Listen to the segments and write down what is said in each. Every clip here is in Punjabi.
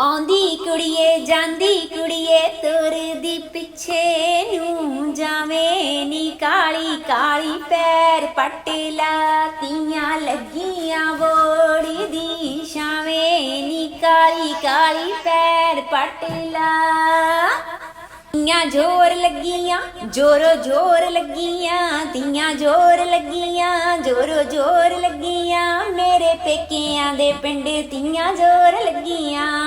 ਆਉਂਦੀ ਕੁੜੀਏ, ਜਾਂਦੀ ਕੁੜੀਏ, ਤੁਰਦੀ ਪਿੱਛੇ ਨੂੰ ਜਾਵੇਂ ਨੀ ਕਾਲੀ ਕਾਲੀ ਪੈਰ ਪਟਲਾ ਤੀਆਂ ਲੱਗੀਆਂ ਬੋੜੀ ਦੀ ਛਾਵੇਂ ਨੀ ਕਾਲੀ ਕਾਲੀ ਪੈਰ ਪਟਲਾ ਤੀਆਂ ਜ਼ੋਰ ਲੱਗੀਆਂ, ਜੋਰੋ ਜੋਰ ਲੱਗੀਆਂ, ਤੀਆਂ ਜ਼ੋਰ ਲੱਗੀਆਂ, ਜੋਰੋ ਜੋਰ ਲੱਗੀਆਂ, ਮੇਰੇ ਪੇਕਿਆਂ ਦੇ ਪਿੰਡ ਤੀਆਂ ਜ਼ੋਰ ਲੱਗੀਆਂ।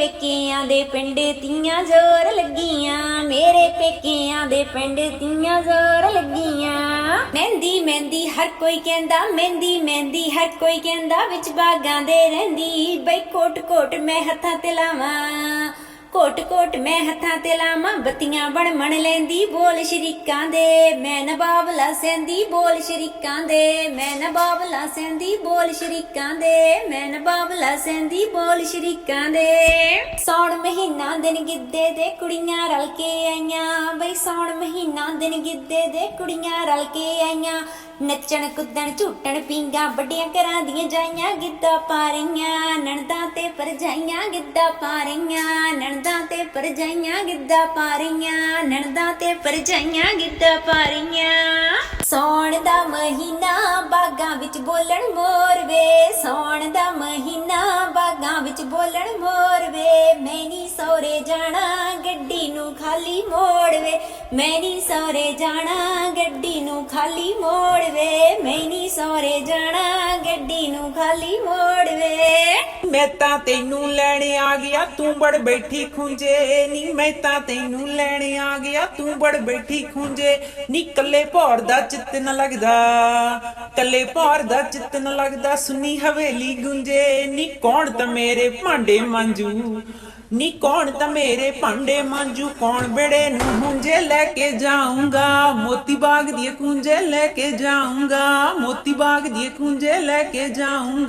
ਪੇਕਿਆਂ ਦੇ ਪਿੰਡ ਤੀਆਂ ਜ਼ੋਰ ਲੱਗੀਆਂ। ਮੇਰੇ ਪੇਕਿਆਂ ਦੇ ਪਿੰਡ ਤੀਆਂ ਜ਼ੋਰ ਲੱਗੀਆਂ। ਮਹਿੰਦੀ ਮਹਿੰਦੀ ਹਰ ਕੋਈ ਕਹਿੰਦਾ, ਮਹਿੰਦੀ ਮਹਿੰਦੀ ਹਰ ਕੋਈ ਕਹਿੰਦਾ, ਵਿੱਚ ਬਾਗਾਂ ਦੇ ਰਹਿੰਦੀ। ਬਈ ਕੋਟ ਕੋਟ ਮੈਂ ਹੱਥਾਂ ਤੇ ਲਾਵਾਂ। ਕੋਟ ਕੋਟ ਮੈਂ ਹੱਥਾਂ ਤੇ ਲਾਵਾਂ, ਬੱਤੀਆਂ ਬਣ ਮਣ ਲੈਂਦੀ, ਬੋਲ ਸ਼ਰੀਕਾਂ ਦੇ, ਮੈਂ ਨਬਾਬਲਾ ਸੈਂਦੀ, ਬੋਲ ਸ਼ਰੀਕਾਂ ਦੇ, ਮੈਂ ਨਬਾਬਲਾ ਸੈਂਦੀ, ਬੋਲ ਸ਼ਰੀਕਾਂ ਦੇ, ਮੈਂ ਨਬਾਬਲਾ ਸੈਂਦੀ, ਬੋਲ ਸ਼ਰੀਕਾਂ ਦੇ। ਸੌਣ ਮਹੀਨਾ ਦਿਨ ਗਿੱਧੇ ਦੇ ਕੁੜੀਆਂ ਰਲ ਕੇ ਆਈਆਂ, ਬਈ ਸੌਣ ਮਹੀਨਾ ਦਿਨ ਗਿੱਧੇ ਦੇ ਕੁੜੀਆਂ ਰਲ ਕੇ ਆਈਆਂ ਨੱਚਣ, ਕੁੱਦਣ, ਝੂਟਣ ਪੀਂਗਾ ਵੱਡੀਆਂ ਘਰਾਂ ਦੀਆਂ ਜਾਈਆਂ, ਗਿੱਧਾ ਪਾ ਰਹੀਆਂ, ਨਣਦਾਂ ਤੇ ਪਰਜਾਈਆਂ, ਗਿੱਧਾ ਪਾ ਰਹੀਆਂ, ਨਣਦਾਂ ਤੇ ਪਰਜਾਈਆਂ, ਗਿੱਧਾ ਪਾ ਰਹੀਆਂ, ਨਣਦਾਂ ਤੇ ਪਰਜਾਈਆਂ, ਗਿੱਧਾ ਪਾ ਰਹੀਆਂ। ਸੌਣ ਦਾ ਮਹੀਨਾ ਬਾਗਾਂ ਵਿੱਚ ਬੋਲਣ ਮੋਰ ਵੇ, ਸੌਣ ਦਾ ਮਹੀਨਾ ਬਾਗਾਂ ਵਿੱਚ ਬੋਲਣ ਮੋਰ ਵੇ, ਮੈਂ ਨੀ ਸੌਰੇ ਜਾਣਾ ਨੂੰ ਖਾਲੀ ਮੋੜ ਵੇ ਮੈਂ ਜਾਣਾ ਗੱਡੀ ਨੂੰ ਖਾਲੀ ਮੋੜ ਵੇ ਮੈਂ ਜਾਣਾ ਗੱਡੀ ਨੂੰ ਖਾਲੀ ਮੋੜ ਮੈਂ ਤਾਂ ਤੈਨੂੰ ਲੈਣ ਆ ਗਿਆ, ਤੂੰ ਬੜ ਬੈਠੀ ਖੁੰਝੇ। ਨੀ, ਮੈਂ ਤਾਂ ਤੈਨੂੰ ਲੈਣ ਆ ਗਿਆ, ਤੂੰ ਬੜ ਬੈਠੀ ਖੁੰਝੇ। ਨੀ, ਕੱਲੇ ਭੌਰ ਦਾ ਚਿੱਤ ਨ ਲੱਗਦਾ। ਕੱਲੇ ਭਾਰ ਦਾ ਚਿੱਤ ਲੱਗਦਾ, ਸੁਨੀ ਹਵੇਲੀ ਗੁੰਜੇ। ਨੀ ਕੌਣ ਤਾਂ ਮੇਰੇ ਭਾਂਡੇ ਮਾਂਜੂ? ਨੀ ਕੌਣ ਤਾਂ ਮੇਰੇ ਭਾਂਡੇ ਮਾਂਜੂ? ਕੌਣ ਬੜੇ ਨੂੰ ਹੁੰਜੇ ਲੈ ਕੇ ਜਾਊਂਗਾ? ਮੋਤੀ ਬਾਗ ਦੀ ਕੁੰਜੇ ਲੈ ਕੇ ਜਾਊਂਗਾ। ਮੋਤੀ ਬਾਗ ਦੀ ਕੁੰਜੇ ਲੈ ਕੇ ਜਾਊਂਗਾ।